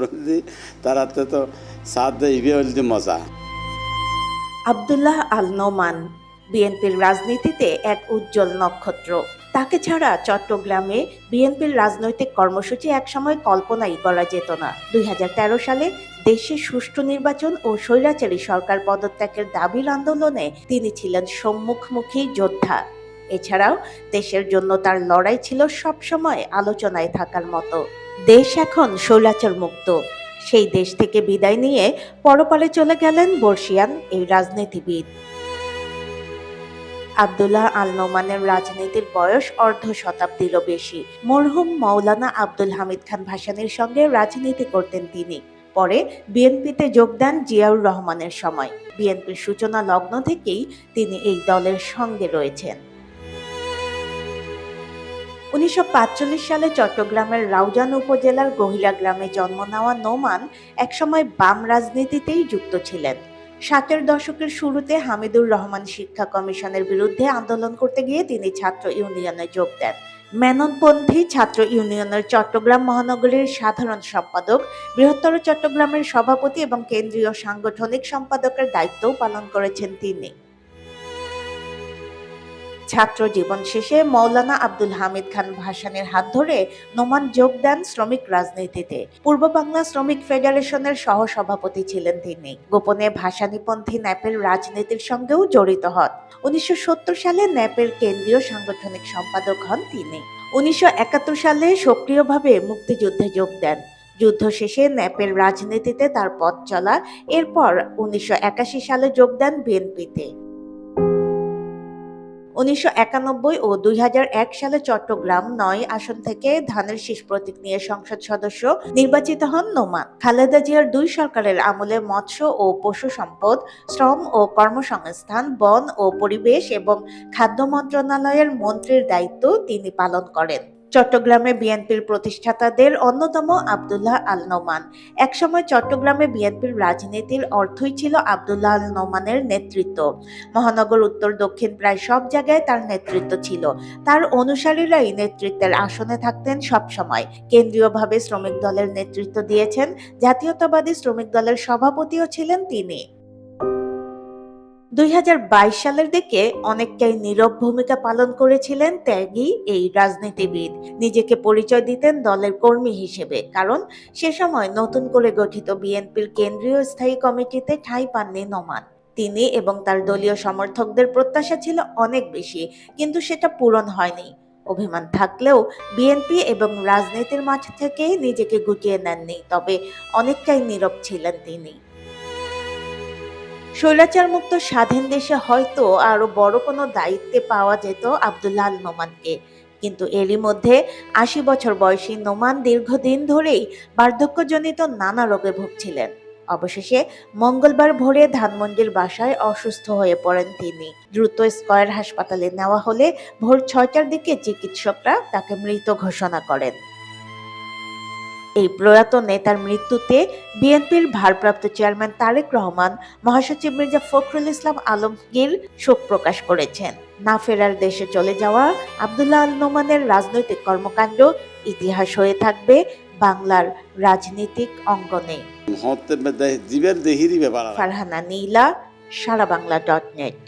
হচ্ছে তারাতে তো মজা। আবদুল্লাহ আল নোমান, বিএনপির রাজনীতিতে এক উজ্জ্বল নক্ষত্র। তাকে ছাড়া চট্টগ্রামে বিএনপির রাজনৈতিক কর্মসূচি একসময় কল্পনাই করা যেত না। দুই হাজার তেরো সালে দেশে সুষ্ঠু নির্বাচন ও স্বৈরাচারী সরকার পদত্যাগের দাবির আন্দোলনে তিনি ছিলেন সম্মুখমুখী যোদ্ধা। এছাড়াও দেশের জন্য তার লড়াই ছিল সবসময় আলোচনায় থাকার মতো। দেশ এখন স্বৈরাচার মুক্ত সেই দেশ থেকে বিদায় নিয়ে পরপারে চলে গেলেন বর্ষিয়ান এই রাজনীতিবিদ। আবদুল্লাহ আল নোমানের রাজনীতির বয়স অর্ধ শতাব্দীরও বেশি। মরহুম মৌলানা আব্দুল হামিদ খান ভাসানীর সঙ্গে রাজনীতি করতেন তিনি। পরে বিএনপিতে যোগ দেন জিয়াউর রহমানের সময়। বিএনপির সূচনা লগ্ন থেকেই তিনি এই দলের সঙ্গে রয়েছেন। উনিশশো সালে চট্টগ্রামের রাউজান উপজেলার গহিলা গ্রামে জন্ম নেওয়া নোমান একসময় বাম রাজনীতিতেই যুক্ত ছিলেন। ষাটের দশকের শুরুতে হামিদুর রহমান শিক্ষা কমিশনের বিরুদ্ধে আন্দোলন করতে গিয়ে তিনি ছাত্র ইউনিয়নে যোগ দেন। মেননপন্থী ছাত্র ইউনিয়নের চট্টগ্রাম মহানগরীর সাধারণ সম্পাদক, বৃহত্তর চট্টগ্রামের সভাপতি এবং কেন্দ্রীয় সাংগঠনিক সম্পাদকের দায়িত্বও পালন করেছেন তিনি। ছাত্র জীবন শেষে মৌলানা আব্দুল হামিদ খান ভাসানের হাত ধরে নোমান যোগ দেন শ্রমিক রাজনীতিতে। পূর্ব বাংলা শ্রমিক ফেডারেশনের সহসভাপতি ছিলেন তিনি। গোপনে ভাসানীপন্থী ন্যাপের রাজনীতির সঙ্গেও জড়িত হন। উনিশশো সালে ন্যাপের কেন্দ্রীয় সাংগঠনিক সম্পাদক হন তিনি। উনিশশো একাত্তর সালে সক্রিয়ভাবে মুক্তিযুদ্ধে যোগ দেন। যুদ্ধ শেষে ন্যাপের রাজনীতিতে তার পথ চলা। এরপর উনিশশো একাশি সালে যোগ দেন বিএনপিতে। উনিশশো একানব্বই ও দুই হাজার এক সালে চট্টগ্রাম নয় আসন থেকে ধানের শীষ প্রতীক নিয়ে সংসদ সদস্য নির্বাচিত হন নোমান। খালেদা জিয়ার দুই সরকারের আমলে মৎস্য ও পশু সম্পদ, শ্রম ও কর্মসংস্থান, বন ও পরিবেশ এবং খাদ্য মন্ত্রণালয়ের মন্ত্রীর দায়িত্ব তিনি পালন করেন। চট্টগ্রামে বিএনপির প্রতিষ্ঠাতাদের অন্যতম আবদুল্লাহ আল নোমান একসময় চট্টগ্রামে বিএনপির রাজনীতির অর্থই ছিল আবদুল্লাহ আল নোমানের নেতৃত্ব। মহানগর উত্তর দক্ষিণ প্রায় সব জায়গায় তার নেতৃত্ব ছিল। তার অনুসারীরাই নেতৃত্বের আসনে থাকতেন সব সময় কেন্দ্রীয়ভাবে শ্রমিক দলের নেতৃত্ব দিয়েছেন। জাতীয়তাবাদী শ্রমিক দলের সভাপতিও ছিলেন তিনি। দুই হাজার বাইশ সালের দিকে অনেকটাই নীরব ভূমিকা পালন করেছিলেন ত্যাগী এই রাজনীতিবিদ। নিজেকে পরিচয় দিতেন দলের কর্মী হিসেবে, কারণ সে সময় নতুন করে গঠিত বিএনপির কেন্দ্রীয় স্থায়ী কমিটিতে ঠাঁই পাননি নোমান। তিনি এবং তার দলীয় সমর্থকদের প্রত্যাশা ছিল অনেক বেশি, কিন্তু সেটা পূরণ হয়নি। অভিমান থাকলেও বিএনপি এবং রাজনীতির মাঠ থেকে নিজেকে গুটিয়ে নেননি, তবে অনেকটাই নীরব ছিলেন তিনি। স্বৈরাচার মুক্ত স্বাধীন দেশে হয়তো আরও বড় কোনো দায়িত্বে পাওয়া যেত আব্দুল্লাহ নোমানকে। কিন্তু এরই মধ্যে আশি বছর বয়সী নোমান দীর্ঘদিন ধরেই বার্ধক্যজনিত নানা রোগে ভুগছিলেন। অবশেষে মঙ্গলবার ভোরে ধানমন্ডির বাসায় অসুস্থ হয়ে পড়েন তিনি। দ্রুত স্কয়ার হাসপাতালে নেওয়া হলে ভোর ছয়টার দিকে চিকিৎসকরা তাকে মৃত ঘোষণা করেন। এই প্রয়াত নেতার মৃত্যুতে বিএনপির ভারপ্রাপ্ত চেয়ারম্যান তারেক রহমান মহাসচিব মির্জা ফখরুল ইসলাম আলমগীর শোক প্রকাশ করেছেন। না ফেরার দেশে চলে যাওয়া আবদুল্লাহ আল নোমানের রাজনৈতিক কর্মকাণ্ড ইতিহাস হয়ে থাকবে বাংলার রাজনৈতিক অঙ্গনে। Farhana Nila Sara Bangla dot net.